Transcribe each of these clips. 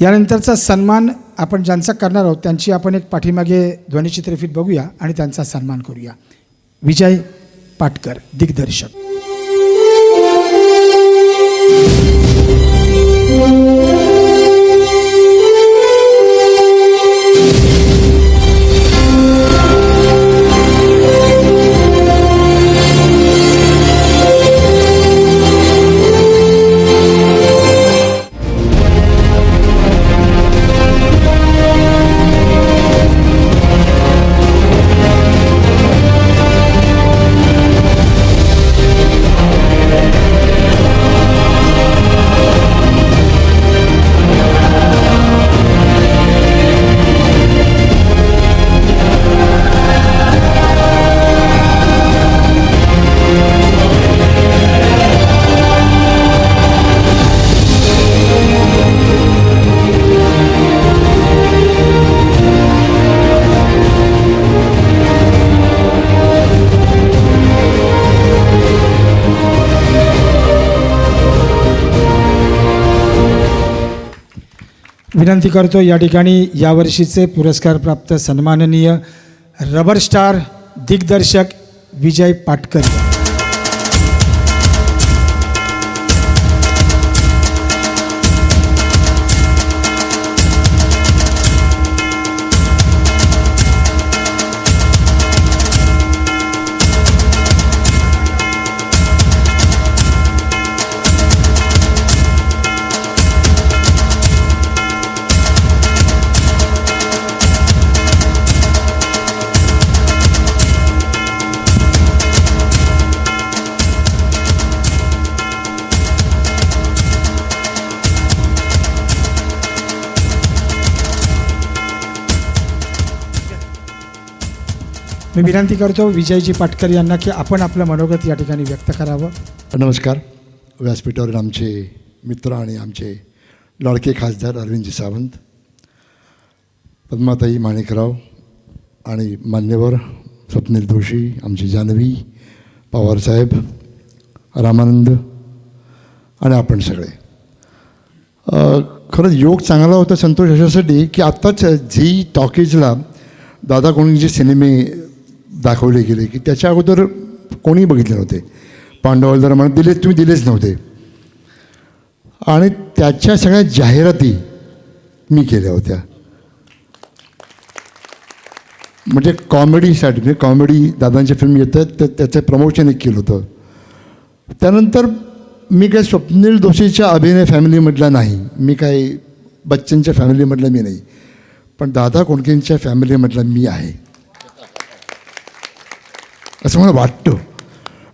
यानंतरचा सन्मान आपण ज्यांचा करणार आहोत त्यांची आपण एक पाठीमागे ध्वनिचित्रफित बघूया आणि त्यांचा सन्मान करूया. विजय पाटकर दिग्दर्शक. विनंती करतो या ठिकाणी यावर्षीचे पुरस्कारप्राप्त सन्माननीय रबर स्टार दिग्दर्शक विजय पाटकर. मी विनंती करतो विजयजी पाटकर यांना की आपण आपलं मनोगत या ठिकाणी व्यक्त करावं. नमस्कार. व्यासपीठावर आमचे मित्र आणि आमचे लाडके खासदार अरविंदजी सावंत पद्माताई माणिकराव आणि मान्यवर स्वप्नील जोशी आमची जान्हवी पवारसाहेब रामानंद आणि आपण सगळे. खरंच योग चांगला होता संतोष अशासाठी की आत्ताच झी टॉकीजला दादा कोणीचे सिनेमे दाखवले गेले की त्याच्या अगोदर कोणी बघितले नव्हते. पांडवलदार म्हणत दिलेच तुम्ही दिलेच नव्हते. आणि त्याच्या सगळ्या जाहिराती मी केल्या होत्या. म्हणजे कॉमेडीसाठी म्हणजे कॉमेडी दादांच्या फिल्म येतात तर त्याचं प्रमोशन एक केलं होतं. त्यानंतर मी काय स्वप्नील जोशीच्या अभिनय फॅमिलीमधला नाही. मी काय बच्चनच्या फॅमिलीमधला मी नाही. पण दादा कोणकेंच्या फॅमिलीमधला मी आहे. असं मला वाटतं.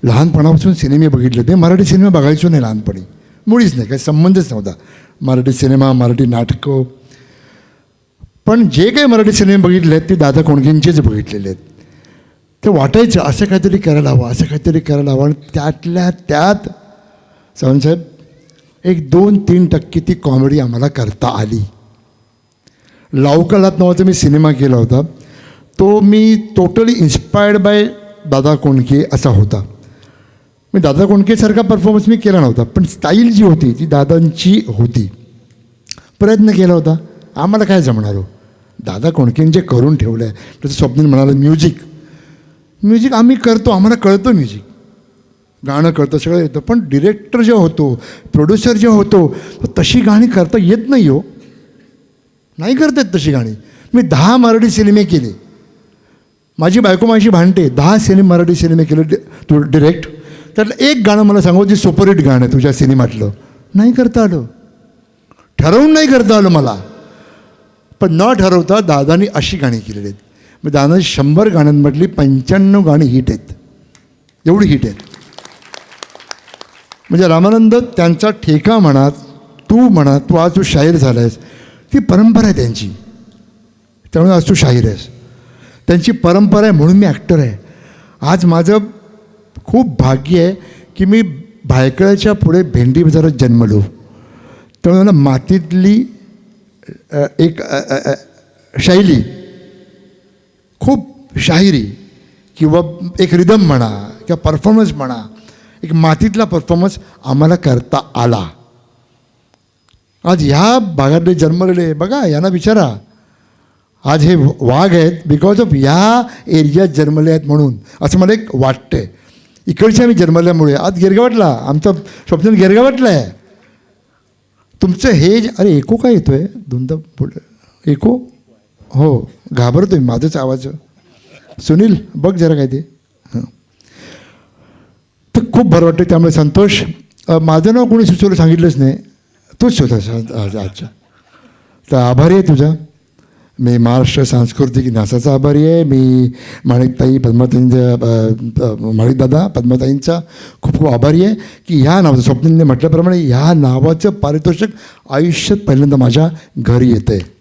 लहानपणापासून सिनेमे बघितले ते मराठी सिनेमा बघायचो नाही लहानपणी. मुळीच नाही काही संबंधच नव्हता. मराठी सिनेमा मराठी नाटकं. पण जे काही मराठी सिनेमे बघितले आहेत ते दादा कोणकेंचेच बघितलेले आहेत. ते वाटायचं असं काहीतरी करायला हवं असं काहीतरी करायला हवं. आणि त्यातल्या त्यात सावंतसाहेब एक दोन तीन टक्के ती कॉमेडी आम्हाला करता आली. लावकलात नावाचा मी सिनेमा केला होता. तो मी totally inspired bye Dada Kondke असा होता. मी दादा कोंडकेसारखा परफॉर्मन्स मी केला नव्हता पण स्टाईल जी होती ती दादांची होती. प्रयत्न केला होता आम्हाला काय जमणार हो? दादा कोंडकेन जे करून ठेवलं आहे त्याचं स्वप्नील म्हणाला म्युझिक म्युझिक आम्ही करतो आम्हाला कळतं म्युझिक गाणं कळतं सगळं येतं पण डिरेक्टर जेव्हा होतो प्रोड्युसर जेव्हा होतो तर तशी गाणी करता येत नाही हो. नाही करता येत तशी गाणी. मी दहा मराठी सिनेमे केले. माझी बायको माझी भांडते. दहा सिनेमे मराठी सिनेमे केले तू डिरेक्ट त्यातलं एक गाणं मला सांगू जे सुपरहिट गाणं आहे तुझ्या सिनेमातलं. नाही करता आलं. ठरवून नाही करता आलं मला. पण न ठरवता दादानी अशी गाणी केलेली आहेत. मग दादा शंभर गाण्यांमधली पंच्याण्णव गाणी हिट आहेत. एवढी हिट आहेत. म्हणजे रामानंद त्यांचा ठेका म्हणा तू म्हणा तू आज तू शाहीर झाला आहेस ती परंपरा आहे त्यांची. त्यामुळे आज तू शाहीर आहेस. त्यांची परंपरा आहे म्हणून मी ॲक्टर आहे. आज माझं खूप भाग्य आहे की मी भायखळ्याच्या पुढे भेंडी बाजारात जन्मलो. त्यामुळे मला मातीतली एक शैली खूप शाहिरी किंवा एक रिदम म्हणा किंवा परफॉर्मन्स म्हणा एक मातीतला परफॉर्मन्स आम्हाला करता आला. आज ह्या भागातले जन्मलेले बघा यांना विचारा. आज हे वाघ आहेत बिकॉज ऑफ ह्या एरियात जन्मले आहेत म्हणून. असं मला एक वाटतं आहे इकडचे आम्ही जन्मल्यामुळे. आज गिरगावटला आमचं स्वप्न गिरगावटला आहे. तुमचं हे अरे एको काय येतो आहे दोनदा बोल एको हो घाबरतो मी माझंच आवाज. सुनील बघ जरा काय ते. हां. तर खूप बरं वाटतं त्यामुळे संतोष. माझं नाव कोणी सुचवलं सांगितलंच नाही. तूच होता अच्छा तर आभारी आहे तुझा. मी महाराष्ट्र सांस्कृतिक न्यासाचा आभारी आहे. मी माणिकताई पद्मताईंच्या माणिकदादा पद्मताईंचा खूप खूप आभारी आहे की ह्या नावाचं स्वप्नीलने म्हटल्याप्रमाणे ह्या नावाचं पारितोषिक आयुष्यात पहिल्यांदा माझ्या घरी येतं आहे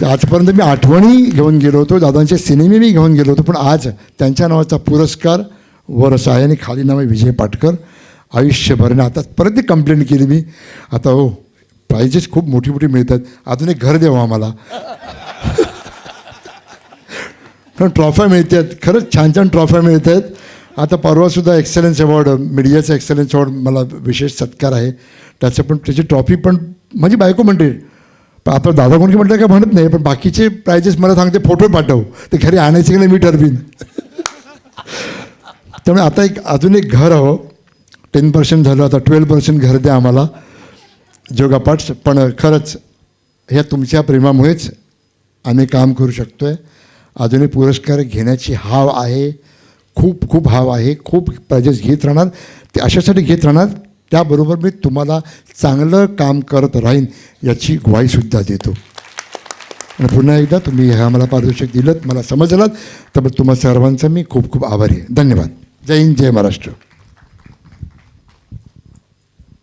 तर आजपर्यंत मी आठवणी घेऊन गेलो होतो दादांचे सिनेमे मी घेऊन गेलो होतो पण आज त्यांच्या नावाचा पुरस्कार वर सायाने खाली नाव आहे विजय पाटकर आयुष्यभराने आता परत एक कंप्लेंट केली मी. आता हो प्राइजेस खूप मोठी मोठी मिळतात. अजून एक घर द्यावं आम्हाला. पण ट्रॉफ्या मिळतात. आहेत खरंच छान छान ट्रॉफ्या मिळत आहेत आता परवासुद्धा एक्सलन्स अवॉर्ड मीडियाचा एक्सलन्स अवॉर्ड मला विशेष सत्कार आहे. त्याचं पण त्याची ट्रॉफी पण माझी बायको म्हणते आता दादा कोणकी म्हटलं काय म्हणत नाही पण बाकीचे प्राइजेस मला सांगते फोटो पाठव. ते घरी आणायचे की नाही मी ठरवीन. त्यामुळे आता एक अजून एक घर हवं. टेन पर्सेंट झालं आता ट्वेल्व पर्सेंट घर द्या आम्हाला. जोगापाठ पण खरंच ह्या तुमच्या प्रेमामुळेच आम्ही काम करू शकतो आहे अजूनही पुरस्कार घेण्याची हाव आहे. खूप खूप हाव आहे. खूप प्राइजेस घेत राहणार. ते अशासाठी घेत राहणार त्याबरोबर मी तुम्हाला चांगलं काम करत राहीन याची ग्वाहीसुद्धा देतो. आणि पुन्हा एकदा तुम्ही ह्या मला पारदर्शक दिलं मला समजलात तर तुम्हा सर्वांचा मी खूप खूप आभारी आहे. धन्यवाद. जय हिंद जय महाराष्ट्र.